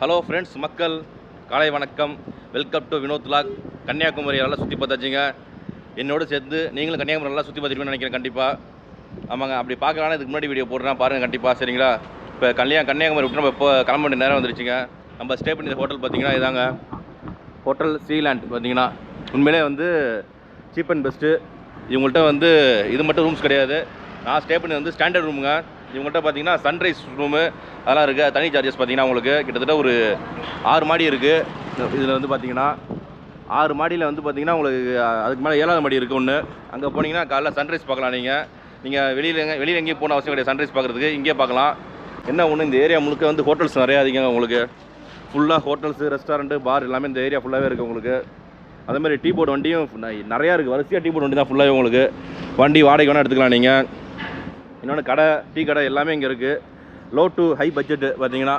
Hello friends மக்கள் காலை வணக்கம். Welcome to Vinod vlog Kanyakumari நல்லா சுற்றி பார்த்தாச்சுங்க. என்னோட சேர்ந்து நீங்களும் கன்னியாகுமரி நல்லா சுற்றி பார்த்துருக்கீங்கன்னு நினைக்கிறேன் கண்டிப்பாக ஆமாங்க அப்படி பார்க்கலான்னு இதுக்கு முன்னாடி வீடியோ போடுறேன் பாருங்கள் கண்டிப்பாக சரிங்களா? இப்போ கல்யாண கன்னியாகுமரி விட்டு நம்ம இப்போ கிளம்ப வேண்டிய நேரம் வந்துருச்சுங்க. நம்ம ஸ்டே பண்ணி ஹோட்டல் பார்த்தீங்கன்னா இதாங்க. ஹோட்டல் ஸ்ரீலேண்ட் பார்த்தீங்கன்னா உண்மையிலே வந்து சீப் அண்ட் பெஸ்ட்டு இவங்கள்ட்ட வந்து இது மட்டும் ரூம்ஸ் கிடையாது. நான் ஸ்டே பண்ணி வந்து ஸ்டாண்டர்ட் ரூமுங்க இவங்கள்ட்ட பார்த்தீங்கன்னா சன்ரைஸ் ரூமு அதெல்லாம் இருக்குது தனி சார்ஜஸ் பார்த்தீங்கன்னா உங்களுக்கு கிட்டத்தட்ட ஒரு ஆறு மாடி இருக்குது இதில் வந்து பார்த்தீங்கன்னா ஆறு மாடியில் வந்து பார்த்தீங்கன்னா உங்களுக்கு அதுக்கு மேலே ஏழாவது மாடி இருக்குது ஒன்று அங்கே போனீங்கன்னா காலைல சன்ரைஸ் பார்க்கலாம் நீங்கள் நீங்கள் வெளியில் எங்கே வெளியில் எங்கேயும் போன அவசியம் கிடையாது. சன்ரைஸ் பார்க்குறதுக்கு இங்கேயே பார்க்கலாம். என்ன ஒன்று இந்த ஏரியா முழுக்க வந்து ஹோட்டல்ஸ் நிறையா அதிகங்க உங்களுக்கு. ஃபுல்லாக ஹோட்டல்ஸு ரெஸ்டாரண்ட்டு பார் எல்லாமே இந்த ஏரியா ஃபுல்லாகவே இருக்குது உங்களுக்கு. அதே மாதிரி டீ போர்டு வண்டியும் நிறையா இருக்குது வரிசையாக டீ போர்டு வண்டி தான் ஃபுல்லாகவே உங்களுக்கு. வண்டி வாடகை வேணால் எடுத்துக்கலாம் நீங்கள் இன்னொன்று கடை டீ கடை எல்லாமே இங்கே இருக்குது லோ டு ஹை பட்ஜெட்டு பார்த்தீங்கன்னா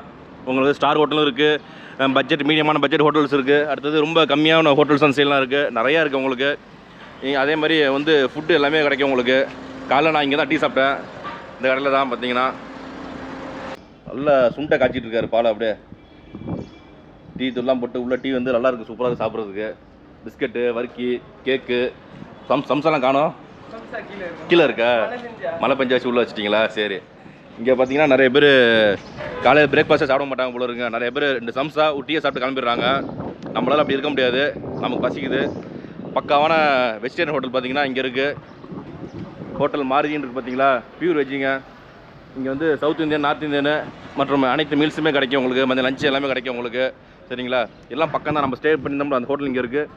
உங்களுக்கு ஸ்டார் ஹோட்டலும் இருக்குது பட்ஜெட் மீடியமான பட்ஜெட் ஹோட்டல்ஸ் இருக்குது அடுத்தது ரொம்ப கம்மியான ஹோட்டல்ஸ் அண்ட் இருக்குது நிறையா இருக்குது உங்களுக்கு. அதே மாதிரி வந்து ஃபுட்டு எல்லாமே கிடைக்கும் உங்களுக்கு. காலைல நான் இங்கே தான் டீ சாப்பிட்டேன். இந்த கடையில் தான் பார்த்தீங்கன்னா நல்லா சுண்டை காய்ச்சிட்டு இருக்காரு பால் அப்படியே. டீ தூள்லாம் போட்டு உள்ள டீ வந்து நல்லா இருக்குது சூப்பராக இருக்குது சாப்பிட்றதுக்கு. பிஸ்கட்டு வறுக்கி கேக்கு சம் சம்செல்லாம் காணோம். கீழே இருக்கா? மழை பெஞ்சாச்சு உள்ளே வச்சிட்டிங்களா? சரி. இங்கே பார்த்தீங்கன்னா நிறைய பேர் காலையில் பிரேக்ஃபாஸ்ட்டை சாப்பிட மாட்டாங்க போல இருக்குங்க நிறைய பேர் ரெண்டு சம்சா டீயை சாப்பிட்டு கிளம்பிடுறாங்க. நம்மளால அப்படி இருக்க முடியாது. நமக்கு பசிக்குது. பக்காவான வெஜிடேரியன் ஹோட்டல் பார்த்தீங்கன்னா இங்கே இருக்குது ஹோட்டல் இருக்குது பார்த்தீங்களா பியூர் வெஜ்ஜுங்க இங்கே வந்து சவுத் இந்தியன் நார்த் இந்தியனு மற்றும் அனைத்து மீல்ஸுமே கிடைக்கும் உங்களுக்கு. மதியம் லஞ்ச் எல்லாமே கிடைக்கும் உங்களுக்கு. சரிங்களா? எல்லாம் பக்கம் தான் நம்ம ஸ்டே பண்ணியிருந்தோம்ல அந்த ஹோட்டல் இங்கே இருக்குது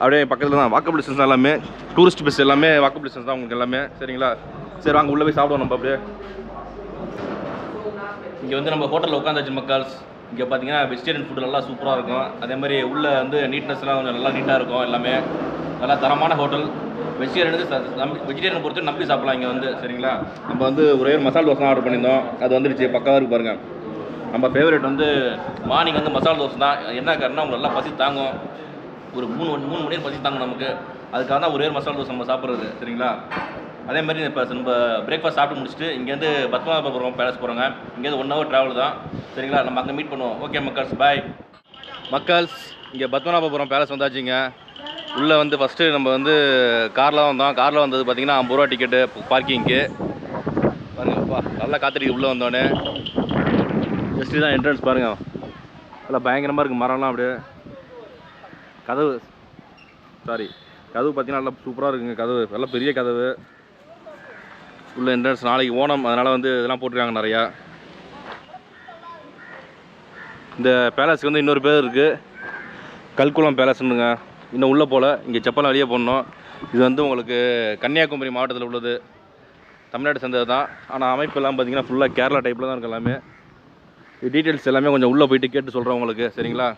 அப்படியே பக்கத்தில் தான் வாக்கபிள் டிஸ்டன்ஸ் எல்லாமே டூரிஸ்ட் பஸ் எல்லாமே வாக்கபிள் டிஸ்டன்ஸ் தான் உங்களுக்கு எல்லாமே. சரிங்களா? சரி வாங்க உள்ளே போய் சாப்பிடுவோம் நம்ம அப்படியே. இங்கே வந்து நம்ம ஹோட்டலில் உட்காந்தாச்சு மக்கள்ஸ் இங்கே பார்த்தீங்கன்னா வெஜிடேரியன் ஃபுட் நல்லா சூப்பராக இருக்கும். அதே மாதிரி உள்ளே வந்து நீட்னஸ்லாம் கொஞ்சம் நல்லா நீட்டாக இருக்கும் எல்லாமே. நல்லா தரமான ஹோட்டல் வெஜிடேரியனுக்கு வெஜிடேரியன் பொறுத்து நம்பி சாப்பிடலாம் இங்கே வந்து சரிங்களா? நம்ம வந்து ஒரே ஒரு மசாலா தோசை தான் ஆர்டர் பண்ணியிருந்தோம். அது வந்துருச்சு பக்காவாக இருக்கு பாருங்கள் நம்ம ஃபேவரேட் வந்து மார்னிங் வந்து மசாலா தோசை தான். என்ன காரணம் உங்களுக்கு நல்லா பசி தாங்கும். ஒரு மூணு மூணு மணி நேரம் பசித்தாங்க நமக்கு. அதுக்காக தான் ஒரே ஒரு மசாலா தோசை நம்ம சாப்பிட்றது சரிங்களா? அதே மாதிரி இப்போ நம்ம பிரேக்ஃபாஸ்ட் சாப்பிட்டு முடிச்சுட்டு இங்கேருந்து பத்மநாபபுரம் பேலஸ் போகிறோங்க இங்கேருந்து ஒன் ஹவர் ட்ராவல் தான் சரிங்களா? நம்ம அங்கே மீட் பண்ணுவோம். ஓகே மக்கள்ஸ் பாய் மக்கள்ஸ் இங்கே பத்மநாபபுரம் பேலஸ் வந்தாச்சுங்க. உள்ளே வந்து ஃபஸ்ட்டு நம்ம வந்து காரில் வந்தோம். காரில் வந்தது பார்த்தீங்கன்னா ஐம்பது ரூபா டிக்கெட்டு பார்க்கிங்க்கு பாருங்கப்பா நல்லா காத்திரிக்கு உள்ளே வந்தோடனே. ஜஸ்ட்டு தான் என்ட்ரன்ஸ் பாருங்கள் நல்லா பயங்கரமாக இருக்குது மரம்லாம் அப்படியே. கதவு. சாரி கதவு பார்த்தீங்கன்னா நல்லா சூப்பராக இருக்குங்க கதவு. நல்லா பெரிய கதவு. உள்ள என்ட்ரன்ஸ் நாளைக்கு ஓணம். அதனால் வந்து இதெல்லாம் போட்டிருக்காங்க நிறையா. இந்த பேலஸ்க்கு வந்து இன்னொரு பேர் இருக்குது கல்குளம் பேலஸ்னுங்க இன்னும் உள்ளே போல். இங்கே செப்பலாம் வெளியே போடணும். இது வந்து உங்களுக்கு கன்னியாகுமரி மாவட்டத்தில் உள்ளது. தமிழ்நாடு சேர்ந்தது தான் ஆனால் அமைப்பெல்லாம் பார்த்தீங்கன்னா ஃபுல்லாக கேரளா டைப்பில் தான் இருக்கு எல்லாமே. டீட்டெயில்ஸ் எல்லாமே கொஞ்சம் உள்ளே போயிட்டு கேட்டு சொல்கிறேன் உங்களுக்கு. சரிங்களா?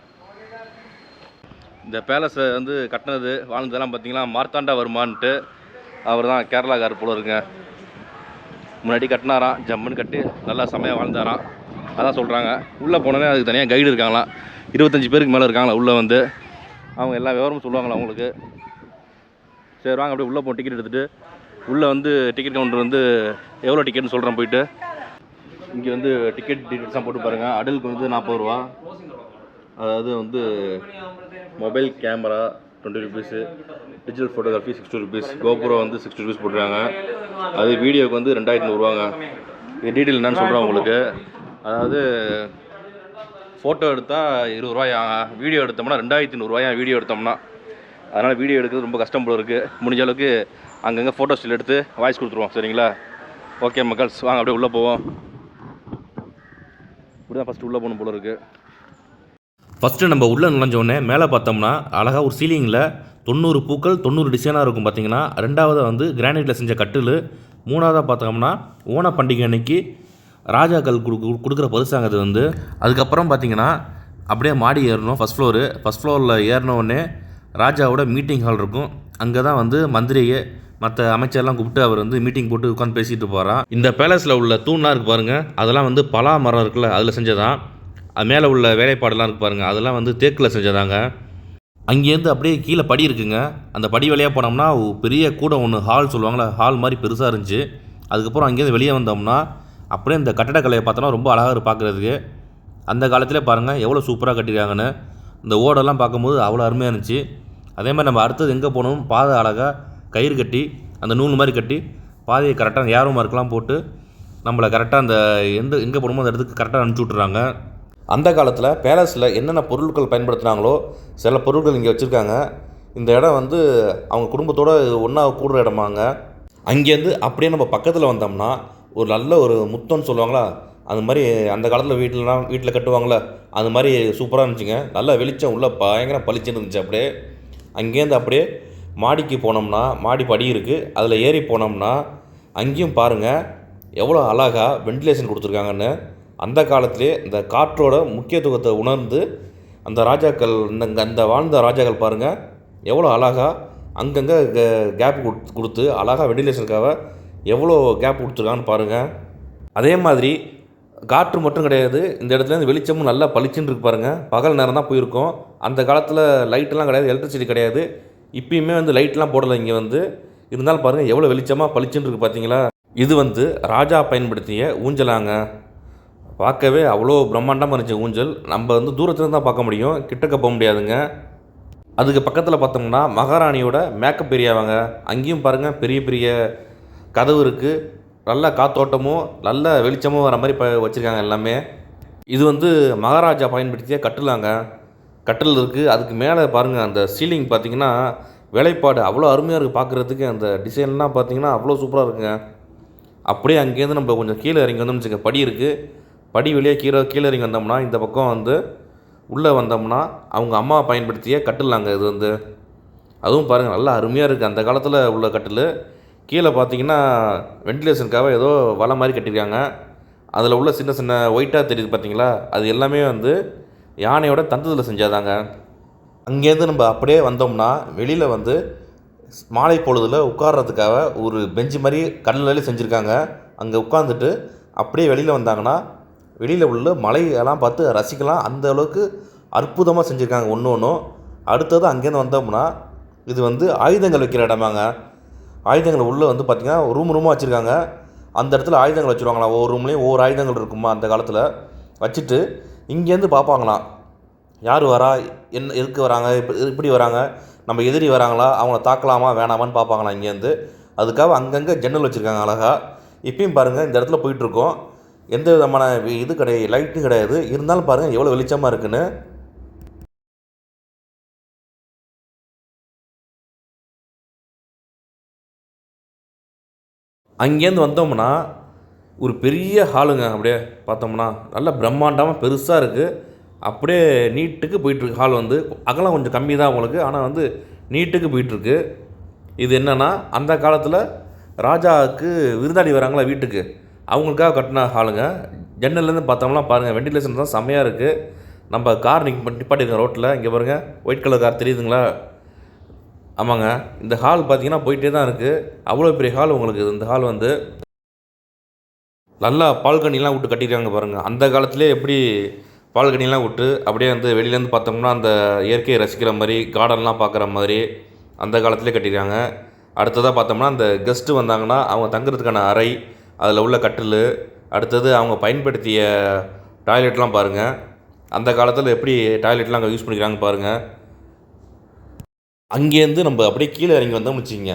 இந்த பேலஸை வந்து கட்டினது வாழ்ந்ததெல்லாம் பார்த்தீங்கன்னா மார்த்தாண்டா வருமான்ட்டு அவர் தான் கேரளாக்கார் போல இருங்க முன்னாடி கட்டினாராம் ஜம்முன்னு கட்டி நல்லா செமையாக வாழ்ந்தாராம். அதான் சொல்கிறாங்க உள்ளே போனோடனே அதுக்கு தனியாக கைடு இருக்காங்களாம். இருபத்தஞ்சி பேருக்கு மேலே இருக்காங்களா உள்ளே வந்து. அவங்க எல்லா விவரமும் சொல்லுவாங்களா அவங்களுக்கு. சரி வாங்க அப்படியே உள்ளே போ டிக்கெட் எடுத்துகிட்டு உள்ளே வந்து டிக்கெட் கவுண்டர் வந்து எவ்வளோ டிக்கெட்னு சொல்கிறேன் போயிட்டு. இங்கே வந்து டிக்கெட் டீட்டெயில்ஸ்லாம் போட்டு பாருங்கள் அடலுக்கு வந்து நாற்பது ரூபா. அதாவது வந்து mobile camera twenty rupees digital photography sixty rupees GoPro வந்து சிக்ஸ்டி ருபீஸ் போட்டுருக்காங்க. அது வீடியோக்கு வந்து ரெண்டாயிரத்தி நூறுரூவாங்க இது டீட்டெயில் என்னன்னு சொல்கிறேன் உங்களுக்கு. அதாவது ஃபோட்டோ எடுத்தால் இருபது ரூபாயா வீடியோ எடுத்தோம்னா ரெண்டாயிரத்தி நூறுரூவாயா வீடியோ எடுத்தோம்னா. அதனால் வீடியோ எடுக்கிறது ரொம்ப கஷ்டம் போல இருக்குது முடிஞ்ச அளவுக்கு அங்கங்கே ஃபோட்டோ ஸ்டில் எடுத்து வாய்ஸ் கொடுத்துருவோம் சரிங்களா? ஓகே மக்கள்ஸ் வாங்க அப்படியே உள்ளே போவோம். இப்படி தான் ஃபஸ்ட்டு உள்ளே போகணும் போல இருக்குது ஃபஸ்ட்டு நம்ம உள்ளே நுழைஞ்சோடனே மேலே பார்த்தோம்னா அழகாக ஒரு சீலிங்கில் தொண்ணூறு பூக்கள் தொண்ணூறு டிசைனாக இருக்கும் பார்த்தீங்கன்னா ரெண்டாவது வந்து கிரானைட்டில் செஞ்ச கட்டில் மூணாவதாக பார்த்தோம்னா ஓண பண்டிகை அன்னைக்கு ராஜாக்கள் கொடு கொடுக்குற பரிசாங்க அது வந்து அதுக்கப்புறம் பார்த்தீங்கன்னா அப்படியே மாடி ஏறணும் ஃபஸ்ட் ஃப்ளோரு ஃபஸ்ட் ஃப்ளோரில் ஏறினோடனே ராஜாவோட மீட்டிங் ஹால் இருக்கும். அங்கே தான் வந்து மந்திரியை மற்ற அமைச்சர்லாம் கூப்பிட்டு அவர் வந்து மீட்டிங் போட்டு உட்காந்து பேசிட்டு போகிறான் இந்த பேலஸில் உள்ள தூண்லாம் இருக்கு பாருங்கள் அதெல்லாம் வந்து பலா மரம் இருக்குல்ல அதில் செஞ்சதான். அது மேலே உள்ள வேலைப்பாடெல்லாம் இருக்கு பாருங்கள் அதெல்லாம் வந்து தேக்கில் செஞ்சதாங்க. அங்கேருந்து அப்படியே கீழே படி இருக்குங்க. அந்த படி வழியாக போனோம்னா பெரிய கூட ஒன்று ஹால் சொல்லுவாங்களே ஹால் மாதிரி பெருசாக இருந்துச்சு. அதுக்கப்புறம் அங்கேருந்து வெளியே வந்தோம்னா அப்படியே இந்த கட்டடக்கலையை பார்த்தோன்னா ரொம்ப அழகாக இருக்கு பார்க்குறதுக்கு அந்த காலத்திலே பாருங்கள் எவ்வளோ சூப்பராக கட்டியிருக்காங்கன்னு. இந்த ஓடெல்லாம் பார்க்கும்போது அவ்வளோ அருமையாக இருந்துச்சு. அதே மாதிரி நம்ம அடுத்தது எங்கே போனோம் பாதை அழகாக கயிறு கட்டி அந்த நூல் மாதிரி கட்டி பாதையை கரெக்டாக ஏரோ மார்க்கெலாம் போட்டு நம்மளை கரெக்டாக அந்த எந்த எங்கே போகணுமோ அந்த இடத்துக்கு கரெக்டாக அனுப்பிச்சி விட்றாங்க அந்த காலத்தில் பேலஸில் என்னென்ன பொருட்கள் பயன்படுத்துனாங்களோ சில பொருட்கள் இங்கே வச்சுருக்காங்க. இந்த இடம் வந்து அவங்க குடும்பத்தோடு ஒன்றா கூடுற இடமாங்க. அங்கேருந்து அப்படியே நம்ம பக்கத்தில் வந்தோம்னா ஒரு நல்ல ஒரு முத்தம்னு சொல்லுவாங்களா? அது மாதிரி அந்த காலத்தில் வீட்டிலலாம் வீட்டில் கட்டுவாங்களே அது மாதிரி சூப்பராக இருந்துச்சுங்க. நல்லா வெளிச்சம் உள்ளே பயங்கர பளிச்சுன்னு இருந்துச்சு அப்படியே. அங்கேருந்து அப்படியே மாடிக்கு போனோம்னா மாடி படி இருக்குது அதில் ஏறி போனோம்னா அங்கேயும் பாருங்கள் எவ்வளோ அழகாக வென்டிலேஷன் கொடுத்துருக்காங்கன்னு. அந்த காலத்திலே இந்த காற்றோட முக்கியத்துவத்தை உணர்ந்து அந்த ராஜாக்கள் இந்த அந்த வாழ்ந்த ராஜாக்கள் பாருங்கள் எவ்வளோ அழகாக அங்கங்கே கேப் கொடுத்து அழகாக வெண்டிலேஷனுக்காக எவ்வளோ கேப் கொடுத்துருக்காங்கன்னு பாருங்கள் அதே மாதிரி காற்று மட்டும் கிடையாது இந்த இடத்துல இருந்து வெளிச்சமும் நல்லா பளிச்சுன்னு இருக்கு பாருங்கள் பகல் நேரம் தான் போயிருக்கோம். அந்த காலத்தில் லைட்டெல்லாம் கிடையாது எலக்ட்ரிசிட்டி கிடையாது. இப்பயுமே வந்து லைட்லாம் போடலை இங்கே வந்து. இருந்தாலும் பாருங்கள் எவ்வளோ வெளிச்சமாக பளிச்சுன்னு இருக்கு பார்த்தீங்களா இது வந்து ராஜா பயன்படுத்திய ஊஞ்சலாங்க. பார்க்கவே அவ்வளோ பிரம்மாண்டமாக இருந்துச்சு ஊஞ்சல். நம்ம வந்து தூரத்துல தான் பார்க்க முடியும். கிட்டக்க போக முடியாதுங்க. அதுக்கு பக்கத்தில் பார்த்தோம்னா மகாராணியோட மேக்கப் ஏரியாவாங்க அங்கேயும் பாருங்கள் பெரிய பெரிய கதவு இருக்குது நல்ல காத்தோட்டமும் நல்ல வெளிச்சமும் வர மாதிரி இப்போ வச்சுருக்காங்க எல்லாமே. இது வந்து மகாராஜா பயன்படுத்திய கட்டிலாங்க. கட்டில் இருக்குது அதுக்கு மேலே பாருங்கள் அந்த சீலிங் பார்த்தீங்கன்னா வேலைப்பாடு அவ்வளோ அருமையாக இருக்குது பார்க்குறதுக்கு. அந்த டிசைன்லாம் பார்த்தீங்கன்னா அவ்வளோ சூப்பராக இருக்குங்க. அப்படியே அங்கேருந்து நம்ம கொஞ்சம் கீழே இறங்கி வந்தோம்னு வச்சுக்க படி இருக்குது படி வெளியே கீழே கீழே இறங்கி வந்தோம்னா இந்த பக்கம் வந்து உள்ளே வந்தோம்னா அவங்க அம்மா பயன்படுத்திய கட்டிலாங்க இது வந்து. அதுவும் பாருங்கள் நல்லா அருமையாக இருக்குது அந்த காலத்தில் உள்ள கட்டில். கீழே பார்த்தீங்கன்னா வென்டிலேஷனுக்காக ஏதோ வலை மாதிரி கட்டியிருக்காங்க. அதில் உள்ள சின்ன சின்ன ஒயிட்டாக தெரியுது பார்த்தீங்களா? அது எல்லாமே வந்து யானையோட தந்தத்தில் செஞ்சாதாங்க. அங்கேருந்து நம்ம அப்படியே வந்தோம்னா வெளியில் வந்து மாலை பொழுதில் உட்கார்றதுக்காக ஒரு பெஞ்சு மாதிரி கடல்லே செஞ்சுருக்காங்க. அங்கே உட்காந்துட்டு அப்படியே வெளியில் வந்தாங்கன்னா வெளியில் உள்ள மலையெல்லாம் பார்த்து ரசிக்கலாம். அந்த அளவுக்கு அற்புதமாக செஞ்சுருக்காங்க. ஒன்று ஒன்றும் அடுத்தது அங்கேருந்து வந்தோம்னா இது வந்து ஆயுதங்கள் வைக்கிற இடமாங்க. ஆயுதங்கள் உள்ளே வந்து பார்த்திங்கன்னா ரூம் ரூமாக வச்சுருக்காங்க. அந்த இடத்துல ஆயுதங்கள் வச்சுருவாங்களாம் ஒவ்வொரு ரூம்லேயும் ஒவ்வொரு ஆயுதங்கள் இருக்குமா அந்த காலத்தில்? வச்சுட்டு இங்கேருந்து பார்ப்பாங்களாம். யார் வரா? என்ன எதுக்கு வராங்க? இப்போ இப்படி வராங்க. நம்ம எதிரி வராங்களா? அவங்கள தாக்கலாமா? வேணாமான்னு பார்ப்பாங்களாம் இங்கேருந்து அதுக்காக அங்கங்கே ஜன்னல் வச்சுருக்காங்க அழகாக இப்பயும் பாருங்கள் இந்த இடத்துல போயிட்டுருக்கோம் எந்த விதமான இது கிடையாது லைட்டும் கிடையாது. இருந்தாலும் பாருங்கள் எவ்வளோ வெளிச்சமாக இருக்குன்னு. அங்கேருந்து வந்தோம்னா ஒரு பெரிய ஹாலுங்க அப்படியே பார்த்தோம்னா நல்ல பிரம்மாண்டமாக பெருசாக இருக்குது அப்படியே நீட்டுக்கு போயிட்டுருக்கு ஹால் வந்து. அகலம் கொஞ்சம் கம்மி தான் உங்களுக்கு ஆனால் வந்து நீட்டுக்கு போயிட்டுருக்கு. இது என்னென்னா அந்த காலத்தில் ராஜாவுக்கு விருந்தாளி வராங்களா வீட்டுக்கு? அவங்களுக்காக கட்டின ஹாலுங்க. ஜன்னல்லேருந்து பார்த்தோம்னா பாருங்கள் வெண்டிலேஷன் தான் செம்மையாக இருக்குது நம்ம கார் நிக் நிப்பாட்டிருக்கோம் ரோட்டில் இங்கே பாருங்கள் ஒயிட் கலர் கார் தெரியுதுங்களா? ஆமாங்க. இந்த ஹால் பார்த்தீங்கன்னா போயிட்டே தான் இருக்குது அவ்வளோ பெரிய ஹால் உங்களுக்கு இந்த ஹால் வந்து. நல்லா பால்கனிலாம் விட்டு கட்டியிருக்காங்க பாருங்கள் அந்த காலத்திலே எப்படி பால்கனிலாம் விட்டு அப்படியே வந்து வெளியிலேருந்து பார்த்தோம்னா அந்த இயற்கையை ரசிக்கிற மாதிரி கார்டன்லாம் பார்க்குற மாதிரி அந்த காலத்திலே கட்டியிருக்காங்க. அடுத்ததாக பார்த்தோம்னா அந்த கெஸ்ட்டு வந்தாங்கன்னா அவங்க தங்குறதுக்கான அறை அதில் உள்ள கட்டில் அடுத்தது அவங்க பயன்படுத்திய டாய்லெட்லாம் பாருங்கள் அந்த காலத்தில் எப்படி டாய்லெட்லாம் அங்கே யூஸ் பண்ணிக்கிறாங்க பாருங்கள் அங்கேருந்து நம்ம அப்படியே கீழே இறங்கி வந்தோம்னு வச்சுக்கோங்க.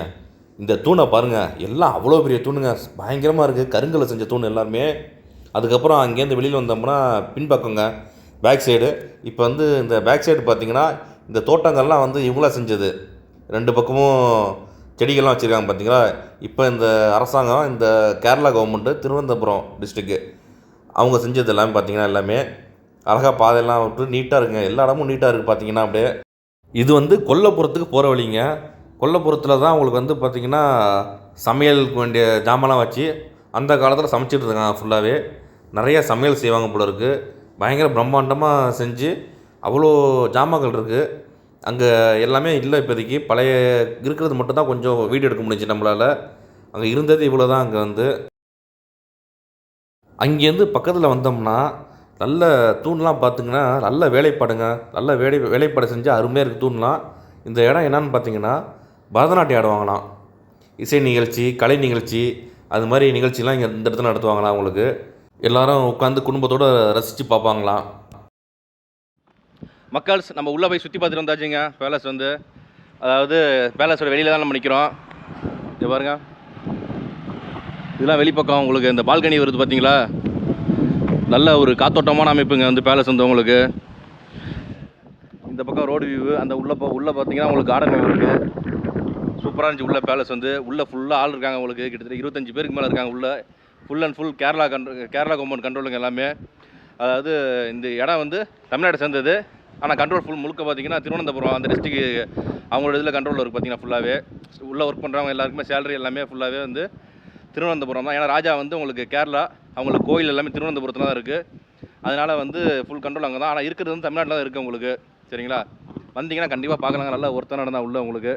இந்த தூணை பாருங்கள் எல்லாம் அவ்வளோ பெரிய தூணுங்க. பயங்கரமாக இருக்குது கருங்கல்ல செஞ்ச தூண் எல்லாமே அதுக்கப்புறம் அங்கேருந்து வெளியில் வந்தோம்னா பின்பக்கங்க பேக் சைடு இப்போ வந்து இந்த பேக் சைடு பார்த்திங்கன்னா இந்த தோட்டங்கள்லாம் வந்து இவங்களா செஞ்சது. ரெண்டு பக்கமும் செடிகள்லாம் வச்சுருக்காங்க பார்த்தீங்களா இப்போ இந்த அரசாங்கம் இந்த கேரளா கவர்மெண்ட்டு திருவனந்தபுரம் டிஸ்ட்ரிக்கு அவங்க செஞ்சது எல்லாமே பார்த்தீங்கன்னா எல்லாமே அழகாக பாதையெல்லாம் விட்டு நீட்டாக இருக்குங்க. எல்லா இடமும் நீட்டாக இருக்குது பார்த்தீங்கன்னா அப்படியே. இது வந்து கொல்லப்புறத்துக்கு போகிற வழிங்க. கொல்லப்புறத்தில் தான் உங்களுக்கு வந்து பார்த்திங்கன்னா சமையலுக்கு வேண்டிய ஜாமான்லாம் வச்சு அந்த காலத்தில் சமைச்சிட்டு இருக்காங்க ஃபுல்லாகவே நிறைய சமையல் செய்வாங்க போல இருக்குது பயங்கர பிரம்மாண்டமாக செஞ்சு அவ்வளோ ஜாமான்கள் இருக்குது அங்கே எல்லாமே இல்லை இப்போதைக்கு. பழைய இருக்கிறது மட்டும்தான் கொஞ்சம் வீடியோ எடுக்க முடிஞ்சுச்சு நம்மளால். அங்கே இருந்தது இவ்வளோ தான் அங்கே வந்து. அங்கேருந்து பக்கத்தில் வந்தோம்னா நல்ல தூண்லாம் பார்த்திங்கன்னா நல்ல வேலைப்பாடுங்க. நல்ல வேலை வேலைப்பாடு செஞ்சு அருமையாக இருக்குது தூண்லாம். இந்த இடம் என்னன்னு பார்த்தீங்கன்னா பரதநாட்டியம் ஆடுவாங்களாம். இசை நிகழ்ச்சி கலை நிகழ்ச்சி அது மாதிரி நிகழ்ச்சிலாம் இங்கே இந்த இடத்துல நடத்துவாங்களாம் அவங்களுக்கு எல்லோரும் உட்காந்து குடும்பத்தோடு ரசித்து பார்ப்பாங்களாம். மக்கள்ஸ் நம்ம உள்ளே போய் சுற்றி பார்த்துட்டு வந்தாச்சுங்க பேலஸ் வந்து. அதாவது பேலஸோட வெளியில் தான் நம்ம நிற்கிறோம் இது பாருங்க. இதெல்லாம் வெளிப்பக்கம் உங்களுக்கு இந்த பால்கனி வருது பார்த்தீங்களா நல்ல ஒரு காத்தோட்டமான அமைப்புங்க வந்து பேலஸ் வந்து உங்களுக்கு. இந்த பக்கம் ரோடு வியூ அந்த உள்ளே போ உள்ளே பார்த்தீங்கன்னா உங்களுக்கு கார்டன் வியூ இருக்குது சூப்பராக இருந்துச்சு உள்ள பேலஸ் வந்து. உள்ளே ஃபுல்லாக ஆள் இருக்காங்க உங்களுக்கு. கிட்டத்தட்ட இருபத்தஞ்சு பேருக்கு மேலே இருக்காங்க உள்ளே. Full and full Kerala control Kerala government கண்ட்ரோலுங்க எல்லாமே. அதாவது இந்த இடம் வந்து தமிழ்நாடு சேர்ந்தது. ஆனால் கண்ட்ரோல் ஃபுல் முழுக்க பார்த்தீங்கன்னா திருவனந்தபுரம் அந்த டிஸ்ட்ரிக்கு அவங்களோட இதில் கண்ட்ரோலில் இருக்குது பார்த்தீங்கன்னா ஃபுல்லாகவே உள்ளே ஒர்க் பண்ணுறவங்க எல்லாருக்குமே சேலரி எல்லாமே ஃபுல்லாகவே வந்து திருவனந்தபுரம் தான். ஏன்னா ராஜா வந்து உங்களுக்கு கேரளா அவங்களுக்கு கோயில் எல்லாமே திருவனந்தபுரத்தில் தான் இருக்குது அதனால் வந்து ஃபுல் கண்ட்ரோல் அங்கே தான். ஆனால் இருக்கிறது வந்து தமிழ்நாட்டில் தான் இருக்குது உங்களுக்கு. சரிங்களா? வந்தீங்கன்னா கண்டிப்பாக பார்க்கலாங்க நல்லா ஒருத்தன நடந்தால் உள்ள உங்களுக்கு.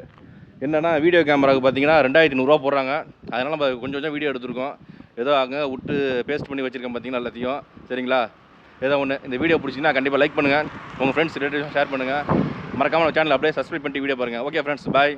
என்னென்னா வீடியோ கேமராவுக்கு பார்த்தீங்கன்னா ரெண்டாயிரத்தி நூறுரூவா போடுறாங்க. அதனால் நம்ம கொஞ்சம் கொஞ்சம் வீடியோ எடுத்திருக்கோம். ஏதோ அங்கே விட்டு பேஸ்ட் பண்ணி வச்சுருக்கேன் பார்த்தீங்கன்னா எல்லாத்தையும். சரிங்களா? ஏதோ ஒன்று இந்த வீடியோ பிடிச்சிங்கன்னா கண்டிப்பாக லைக் பண்ணுங்கள் உங்கள் ஃப்ரெண்ட்ஸ் ரிலேட்டிவ்ஸ் ஷேர் பண்ணுங்கள் மறக்காமல் சேனல் அப்படியே சப்ஸ்கிரைப் பண்ணிட்டு வீடியோ பாருங்கள் ஓகே ஃப்ரெண்ட்ஸ் பாய்